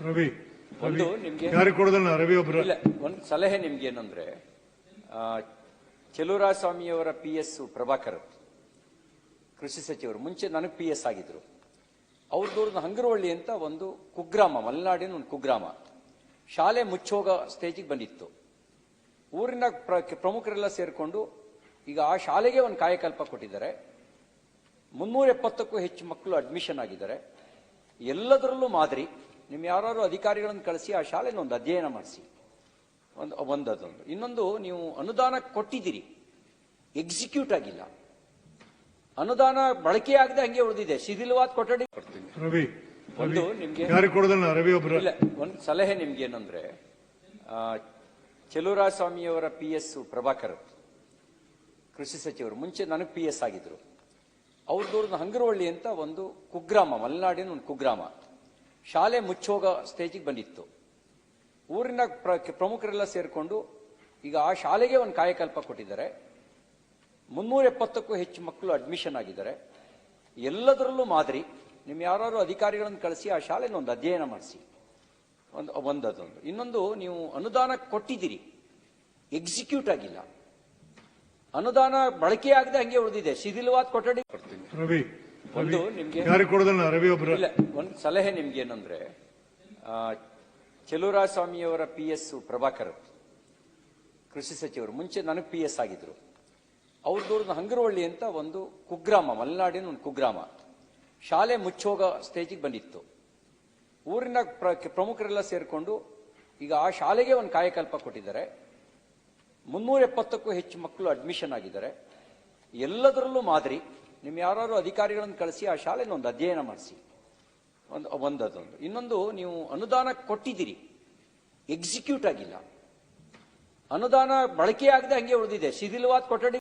ರವಿ ಒಂದು ನಿಮ್ಗೆ ಯಾರಿಗೆ ಕೊಡೋದನ್ನ ರವಿ ಒಬ್ರು? ಇಲ್ಲ ಒಂದು ಸಲಹೆ ನಿಮ್ಗೆ ಏನಂದ್ರೆ ಆ, ಸ್ವಾಮಿಯವರ ಪಿ ಎಸ್ ಪ್ರಭಾಕರ್ ಕೃಷಿ ಸಚಿವರು ಮುಂಚೆ ನನಗೆ ಪಿ ಎಸ್ ಆಗಿದ್ರು. ಅವ್ರದ್ದು ಹಂಗರವಳ್ಳಿ ಅಂತ ಒಂದು ಕುಗ್ರಾಮ ಮಲೆನಾಡಿನ ಒಂದು ಕುಗ್ರಾಮ. ಶಾಲೆ ಮುಚ್ಚೋಗ ಸ್ಟೇಜಿಗೆ ಬಂದಿತ್ತು. ಊರಿನ ಪ್ರ- ಪ್ರಮುಖರೆಲ್ಲ ಸೇರಿಕೊಂಡು ಈಗ ಆ ಶಾಲೆಗೆ ಒಂದು ಕಾಯಕಲ್ಪ ಕೊಟ್ಟಿದ್ದಾರೆ. ಮುನ್ನೂರ ಎಪ್ಪತ್ತಕ್ಕೂ ಹೆಚ್ಚು ಮಕ್ಕಳು ಅಡ್ಮಿಷನ್ ಆಗಿದ್ದಾರೆ. ಎಲ್ಲದರಲ್ಲೂ ಮಾದರಿ. ನಿಮ್ಮ ಯಾರು ಅಧಿಕಾರಿಗಳನ್ನು ಕಳಿಸಿ ಆ ಶಾಲೆನ ಒಂದು ಅಧ್ಯಯನ ಮಾಡಿಸಿ. ಒಂದು ಒಂದದೊಂದು. ಇನ್ನೊಂದು ನೀವು ಅನುದಾನ ಕೊಟ್ಟಿದ್ದೀರಿ. ಎಕ್ಸಿಕ್ಯೂಟ್ ಆಗಿಲ್ಲ. ಅನುದಾನ ಬಳಕೆ ಆಗದೆ ಹಂಗೆ ಉಳಿದಿದೆ. ಶಿಥಿಲವಾದ ಕೊಠಡಿ ರವಿ ಒಂದು ನಿಮ್ಗೆ ರವಿ ಇಲ್ಲ ಒಂದು ಸಲಹೆ ನಿಮ್ಗೆ ಏನಂದ್ರೆ ಸ್ವಾಮಿಯವರ ಪಿ ಎಸ್ ಪ್ರಭಾಕರ್ ಕೃಷಿ ಸಚಿವರು ಮುಂಚೆ ನನಗೆ ಪಿ ಎಸ್ ಆಗಿದ್ರು. ಅವ್ರದ್ದು ಹಂಗರವಳ್ಳಿ ಅಂತ ಒಂದು ಕುಗ್ರಾಮ ಮಲೆನಾಡಿನ ಒಂದು ಕುಗ್ರಾಮ. ಶಾಲೆ ಮುಚ್ಚೋಗ ಸ್ಟೇಜಿಗೆ ಬಂದಿತ್ತು. ಊರಿನ ಪ್ರ- ಪ್ರಮುಖರೆಲ್ಲ ಸೇರಿಕೊಂಡು ಈಗ ಆ ಶಾಲೆಗೆ ಒಂದು ಕಾಯಕಲ್ಪ ಕೊಟ್ಟಿದ್ದಾರೆ. ಮುನ್ನೂರ ಎಪ್ಪತ್ತಕ್ಕೂ ಹೆಚ್ಚು ಮಕ್ಕಳು ಅಡ್ಮಿಷನ್ ಆಗಿದ್ದಾರೆ. ಎಲ್ಲದರಲ್ಲೂ ಮಾದರಿ. ನಿಮ್ಮ ಯಾರು ಅಧಿಕಾರಿಗಳನ್ನು ಕಳಿಸಿ ಆ ಶಾಲೆನ ಒಂದು ಅಧ್ಯಯನ ಮಾಡಿಸಿ. ಒಂದು, ಒಂದದೊಂದು. ಇನ್ನೊಂದು, ನೀವು ಅನುದಾನ ಕೊಟ್ಟಿದ್ದೀರಿ. ಎಕ್ಸಿಕ್ಯೂಟ್ ಆಗಿಲ್ಲ. ಅನುದಾನ ಬಳಕೆ ಆಗದೆ ಹಂಗೆ ಉಳಿದಿದೆ. ಶಿಥಿಲವಾದ ಕೊಠಡಿ. ಕೊಡ್ತೀನಿ ಒಂದು ನಿಮ್ಗೆ ರವಿ ಒಬ್ರು ಇಲ್ಲ ಒಂದು ಸಲಹೆ ನಿಮ್ಗೆ ಏನಂದ್ರೆ ಆ, ಸ್ವಾಮಿಯವರ ಪಿ ಎಸ್ ಪ್ರಭಾಕರ್ ಕೃಷಿ ಸಚಿವರು ಮುಂಚೆ ನನಗೆ ಪಿ ಎಸ್ ಆಗಿದ್ರು. ಅವ್ರದ್ದು ಹಂಗರವಳ್ಳಿ ಅಂತ ಒಂದು ಕುಗ್ರಾಮ ಮಲೆನಾಡಿನ ಒಂದು ಕುಗ್ರಾಮ. ಶಾಲೆ ಮುಚ್ಚೋಗ ಸ್ಟೇಜಿಗೆ ಬಂದಿತ್ತು. ಊರಿನ ಪ್ರ- ಪ್ರಮುಖರೆಲ್ಲ ಸೇರಿಕೊಂಡು ಈಗ ಆ ಶಾಲೆಗೆ ಒಂದು ಕಾಯಕಲ್ಪ ಕೊಟ್ಟಿದ್ದಾರೆ. ಮುನ್ನೂರ ಎಪ್ಪತ್ತಕ್ಕೂ ಹೆಚ್ಚು ಮಕ್ಕಳು ಅಡ್ಮಿಷನ್ ಆಗಿದ್ದಾರೆ. ಎಲ್ಲದರಲ್ಲೂ ಮಾದರಿ. ನಿಮ್ಮ ಯಾರು ಅಧಿಕಾರಿಗಳನ್ನು ಕಳಿಸಿ ಆ ಶಾಲೆನ ಒಂದು ಅಧ್ಯಯನ ಮಾಡಿಸಿ. ಒಂದು, ಒಂದದೊಂದು. ಇನ್ನೊಂದು, ನೀವು ಅನುದಾನ ಕೊಟ್ಟಿದ್ದೀರಿ. ಎಕ್ಸಿಕ್ಯೂಟ್ ಆಗಿಲ್ಲ. ಅನುದಾನ ಬಳಕೆ ಆಗದೆ ಹಂಗೆ ಉಳಿದಿದೆ. ಶಿಥಿಲವಾದ ಕೊಠಡಿ